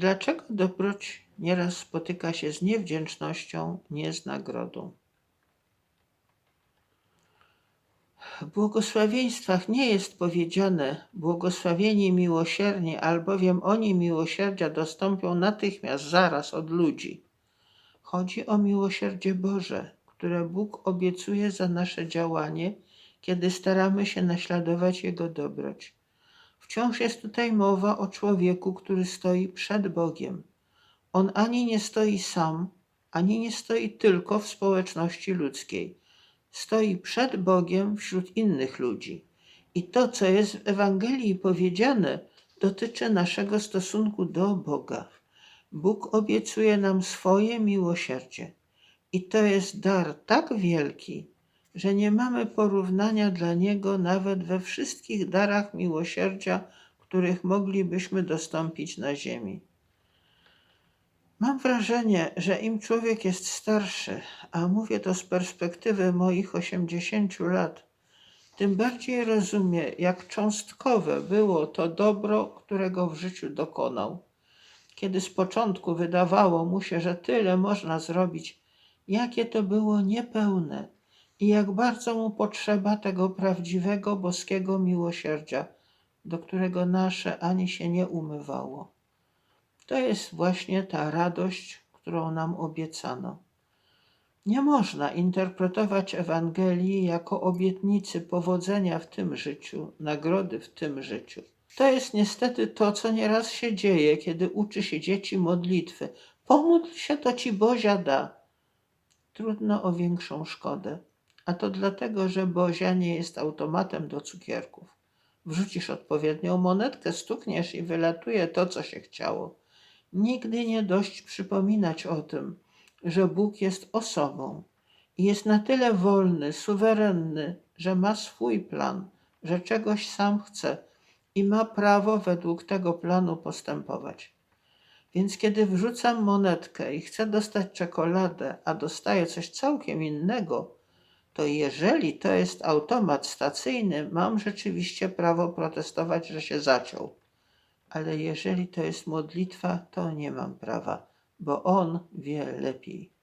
Dlaczego dobroć nieraz spotyka się z niewdzięcznością, nie z nagrodą? W błogosławieństwach nie jest powiedziane błogosławieni miłosierni, albowiem oni miłosierdzia dostąpią natychmiast, zaraz od ludzi. Chodzi o miłosierdzie Boże, które Bóg obiecuje za nasze działanie, kiedy staramy się naśladować Jego dobroć. Wciąż jest tutaj mowa o człowieku, który stoi przed Bogiem. On ani nie stoi sam, ani nie stoi tylko w społeczności ludzkiej. Stoi przed Bogiem wśród innych ludzi. I to, co jest w Ewangelii powiedziane, dotyczy naszego stosunku do Boga. Bóg obiecuje nam swoje miłosierdzie. I to jest dar tak wielki, że nie mamy porównania dla Niego nawet we wszystkich darach miłosierdzia, których moglibyśmy dostąpić na ziemi. Mam wrażenie, że im człowiek jest starszy, a mówię to z perspektywy moich 80 lat, tym bardziej rozumie, jak cząstkowe było to dobro, którego w życiu dokonał. Kiedy z początku wydawało mu się, że tyle można zrobić, jakie to było niepełne i jak bardzo mu potrzeba tego prawdziwego boskiego miłosierdzia, do którego nasze ani się nie umywało. To jest właśnie ta radość, którą nam obiecano. Nie można interpretować Ewangelii jako obietnicy powodzenia w tym życiu, nagrody w tym życiu. To jest niestety to, co nieraz się dzieje, kiedy uczy się dzieci modlitwy. Pomódl się, to ci Bozia da. Trudno o większą szkodę. A to dlatego, że Bozia nie jest automatem do cukierków. Wrzucisz odpowiednią monetkę, stukniesz i wylatuje to, co się chciało. Nigdy nie dość przypominać o tym, że Bóg jest osobą i jest na tyle wolny, suwerenny, że ma swój plan, że czegoś sam chce i ma prawo według tego planu postępować. Więc kiedy wrzucam monetkę i chcę dostać czekoladę, a dostaję coś całkiem innego, to jeżeli to jest automat stacyjny, mam rzeczywiście prawo protestować, że się zaciął. Ale jeżeli to jest modlitwa, to nie mam prawa, bo on wie lepiej.